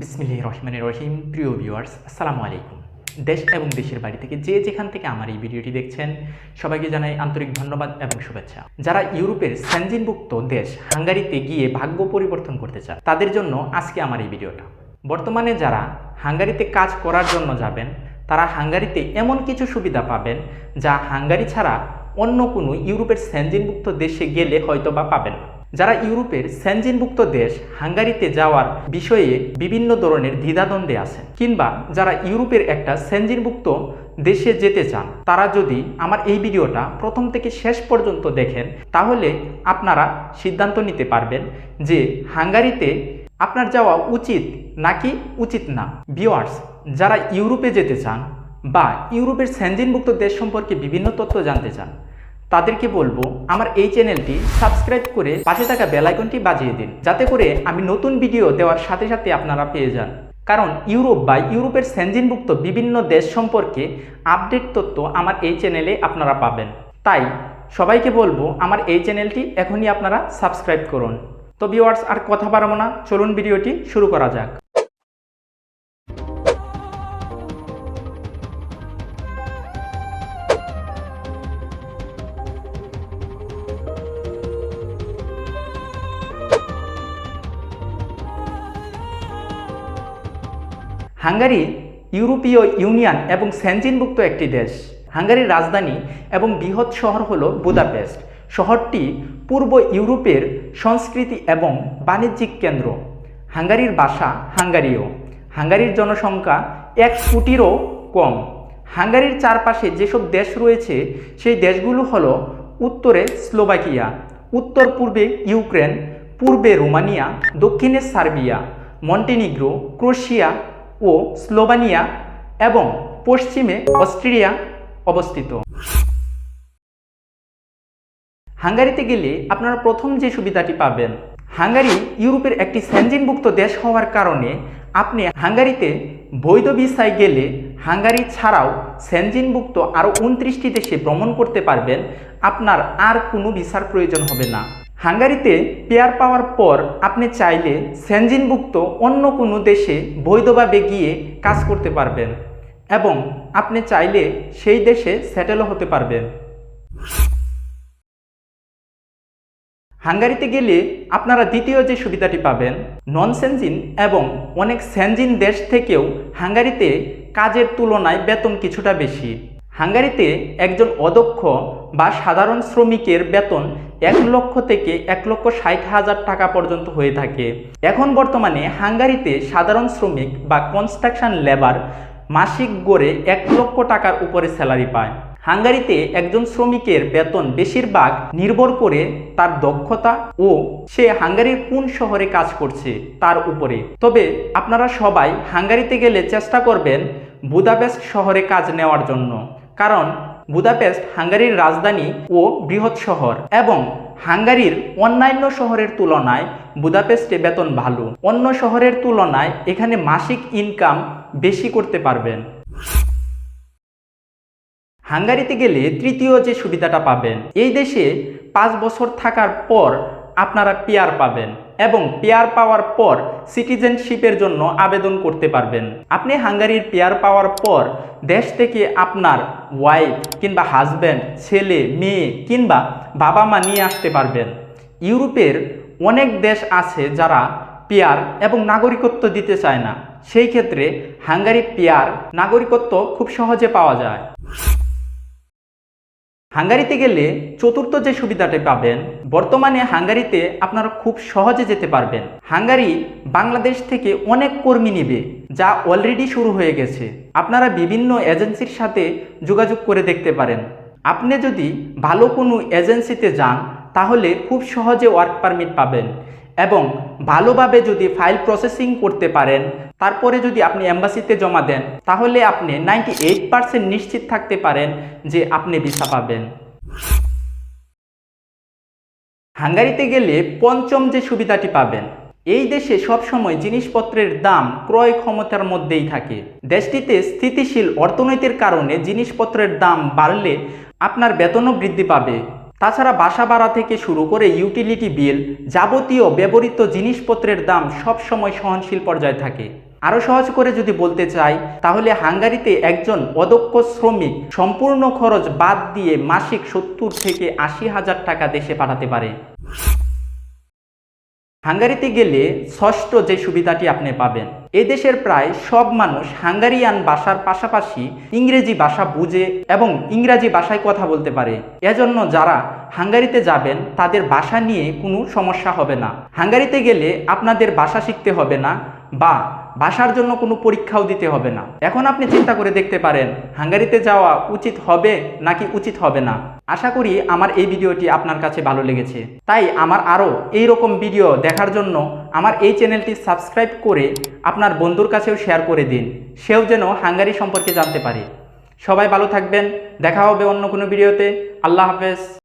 বিসমিল্লাহির রহমানির রহিম, প্রিয় ভিউয়ার্স আসসালামু আলাইকুম। দেশ এবং দেশের বাড়ি থেকে যে যেখান থেকে আমার এই ভিডিওটি দেখছেন, সবাইকে জানাই আন্তরিক ধন্যবাদ এবং শুভেচ্ছা। যারা ইউরোপের সেনজিনভুক্ত দেশ হাঙ্গারিতে গিয়ে ভাগ্য পরিবর্তন করতে চায় তাদের জন্য আজকে আমার এই ভিডিওটা। বর্তমানে যারা হাঙ্গারিতে কাজ করার জন্য যাবেন, তারা হাঙ্গারিতে এমন কিছু সুবিধা পাবেন, যা হাঙ্গারি ছাড়া অন্য কোনো ইউরোপের সেনজিনভুক্ত দেশে গেলে হয়তো বা পাবেন না। যারা ইউরোপের সেনজিনভুক্ত দেশ হাঙ্গারিতে যাওয়ার বিষয়ে বিভিন্ন ধরনের দ্বিধাদ্বন্দ্বে আছেন, কিংবা যারা ইউরোপের একটা সেনজিনভুক্ত দেশে যেতে চান, তারা যদি আমার এই ভিডিওটা প্রথম থেকে শেষ পর্যন্ত দেখেন, তাহলে আপনারা সিদ্ধান্ত নিতে পারবেন যে হাঙ্গারিতে আপনার যাওয়া উচিত নাকি উচিত না। ভিওয়ার্স যারা ইউরোপে যেতে চান বা ইউরোপের সেনজিনভুক্ত দেশ সম্পর্কে বিভিন্ন তথ্য জানতে চান তাদেরকে বলব আমার এই চ্যানেলটি সাবস্ক্রাইব করে পাশে থাকা বেলাইকনটি বাজিয়ে দিন, যাতে করে আমি নতুন ভিডিও দেওয়ার সাথে সাথে আপনারা পেয়ে যান। কারণ ইউরোপ বা ইউরোপের সেনজিনভুক্ত বিভিন্ন দেশ সম্পর্কে আপডেট তথ্য আমার এই চ্যানেলে আপনারা পাবেন। তাই সবাইকে বলব আমার এই চ্যানেলটি এখনই আপনারা সাবস্ক্রাইব করুন। তো ভিউয়ার্স আর কথা বাড়াবো না, চলুন ভিডিওটি শুরু করা যাক। হাঙ্গারি, ইউরোপীয় ইউনিয়ন এবং সেনজিনভুক্ত একটি দেশ। হাঙ্গারির রাজধানী এবং বৃহৎ শহর হল বুদাপেস্ট। শহরটি পূর্ব ইউরোপের সংস্কৃতি এবং বাণিজ্যিক কেন্দ্র। হাঙ্গারির ভাষা হাঙ্গারীয়। হাঙ্গারির জনসংখ্যা এক কোটিরও কম। হাঙ্গারির চারপাশে যেসব দেশ রয়েছে, সেই দেশগুলো হল উত্তরে স্লোভাকিয়া, উত্তর পূর্বে ইউক্রেন, পূর্বে রোমানিয়া, দক্ষিণে সার্বিয়া, মন্টিনিগ্রো, ক্রোশিয়া ও স্লোভানিয়া এবং পশ্চিমে অস্ট্রেলিয়া অবস্থিত। হাঙ্গারিতে গেলে আপনারা প্রথম যে সুবিধাটি পাবেন, হাঙ্গারি ইউরোপের একটি সেনজিনভুক্ত দেশ হওয়ার কারণে আপনি হাঙ্গারিতে বৈধ ভিসায় গেলে হাঙ্গারি ছাড়াও সেনজিনভুক্ত আরও উনত্রিশটি দেশে ভ্রমণ করতে পারবেন। আপনার আর কোনো ভিসার প্রয়োজন হবে না। হাঙ্গারিতে পেয়ার পাওয়ার পর আপনি চাইলে সেনজিনভুক্ত অন্য কোনো দেশে বৈধভাবে গিয়ে কাজ করতে পারবেন এবং আপনি চাইলে সেই দেশে সেটেলও হতে পারবেন। হাঙ্গারিতে গেলে আপনারা দ্বিতীয় যে সুবিধাটি পাবেন নন সেনজিন এবং অনেক সেনজিন দেশ থেকেও হাঙ্গারিতে কাজের তুলনায় বেতন কিছুটা বেশি। হাঙ্গারিতে একজন অদক্ষ বা সাধারণ শ্রমিকের বেতন এক লক্ষ থেকে এক লক্ষ ষাট হাজার টাকা পর্যন্ত হয়ে থাকে। এখন বর্তমানে হাঙ্গারিতে সাধারণ শ্রমিক বা কনস্ট্রাকশন লেবার মাসিক গড়ে এক লক্ষ টাকার উপরে স্যালারি পায়। হাঙ্গারিতে একজন শ্রমিকের বেতন বেশিরভাগ নির্ভর করে তার দক্ষতা ও সে হাঙ্গারির কোন শহরে কাজ করছে তার উপরে। তবে আপনারা সবাই হাঙ্গারিতে গেলে চেষ্টা করবেন বুদাপেস্ট শহরে কাজ নেওয়ার জন্য। কারণ বুদাপেস্ট, হাঙ্গারির রাজধানী ও বৃহৎ শহর এবং হাঙ্গারির অন্যান্য শহরের তুলনায় বুদাপেস্টে বেতন ভালো। অন্য শহরের তুলনায় এখানে মাসিক ইনকাম বেশি করতে পারবেন। হাঙ্গারিতে গেলে তৃতীয় যে সুবিধাটা পাবেন, এই দেশে পাঁচ বছর থাকার পর আপনারা পেয়ার পাবেন এবং পেয়ার পাওয়ার পর সিটিজেনশিপের জন্য আবেদন করতে পারবেন। আপনি হাঙ্গারির পেয়ার পাওয়ার পর দেশ থেকে আপনার ওয়াইফ কিংবা হাজব্যান্ড ছেলে, মেয়ে কিংবা বাবা মা নিয়ে আসতে পারবেন। ইউরোপের অনেক দেশ আছে যারা পেয়ার এবং নাগরিকত্ব দিতে চায় না। সেই ক্ষেত্রে হাঙ্গারি পেয়ার নাগরিকত্ব খুব সহজে পাওয়া যায়। হাঙ্গারিতে গেলে চতুর্থ যে সুবিধাটা পাবেন, বর্তমানে হাঙ্গারিতে আপনারা খুব সহজে যেতে পারবেন। হাঙ্গারি বাংলাদেশ থেকে অনেক কর্মী নেবে, যা অলরেডি শুরু হয়ে গেছে। আপনারা বিভিন্ন এজেন্সির সাথে যোগাযোগ করে দেখতে পারেন। আপনি যদি ভালো কোনো এজেন্সিতে যান, তাহলে খুব সহজে ওয়ার্ক পারমিট পাবেন। এবং ভালোভাবে যদি ফাইল প্রসেসিং করতে পারেন, তারপরে যদি আপনি অ্যাম্বাসিতে জমা দেন, তাহলে আপনি নাইনটি এইট নিশ্চিত থাকতে পারেন যে আপনি ভিসা পাবেন। হাঙ্গারিতে গেলে পঞ্চম যে সুবিধাটি পাবেন, এই দেশে সবসময় জিনিসপত্রের দাম ক্রয় ক্ষমতার মধ্যেই থাকে। দেশটিতে স্থিতিশীল অর্থনীতির কারণে জিনিসপত্রের দাম বাড়লে আপনার বেতনও বৃদ্ধি পাবে। তাছাড়া বাসা ভাড়া থেকে শুরু করে ইউটিলিটি বিল যাবতীয় ব্যবহৃত জিনিসপত্রের দাম সবসময় সহনশীল পর্যায়ে থাকে। আরও সহজ করে যদি বলতে চাই, তাহলে হাঙ্গারিতে একজন অদক্ষ শ্রমিক সম্পূর্ণ খরচ বাদ দিয়ে মাসিক সত্তর থেকে আশি হাজার টাকা দেশে পাঠাতে পারে। হাঙ্গারিতে গেলে ষষ্ঠ যে সুবিধাটি আপনি পাবেন, এ দেশের প্রায় সব মানুষ হাঙ্গারিয়ান ভাষার পাশাপাশি ইংরেজি ভাষা বুঝে এবং ইংরাজি ভাষায় কথা বলতে পারে। এজন্য যারা হাঙ্গারিতে যাবেন, তাদের ভাষা নিয়ে কোনো সমস্যা হবে না। হাঙ্গারিতে গেলে আপনাদের ভাষা শিখতে হবে না বা ভাষার জন্য কোনো পরীক্ষাও দিতে হবে না। এখন আপনি চিন্তা করে দেখতে পারেন, হাঙ্গারিতে যাওয়া উচিত হবে নাকি উচিত হবে না। আশা করি আমার এই ভিডিওটি আপনার কাছে ভালো লেগেছে। তাই আমার আরও এই রকম ভিডিও দেখার জন্য আমার এই চ্যানেলটি সাবস্ক্রাইব করে আপনার বন্ধুর কাছেও শেয়ার করে দিন। সেও যেন হাঙ্গারি সম্পর্কে জানতে পারে। সবাই ভালো থাকবেন। দেখা হবে অন্য কোনো ভিডিওতে। আল্লাহ হাফেজ।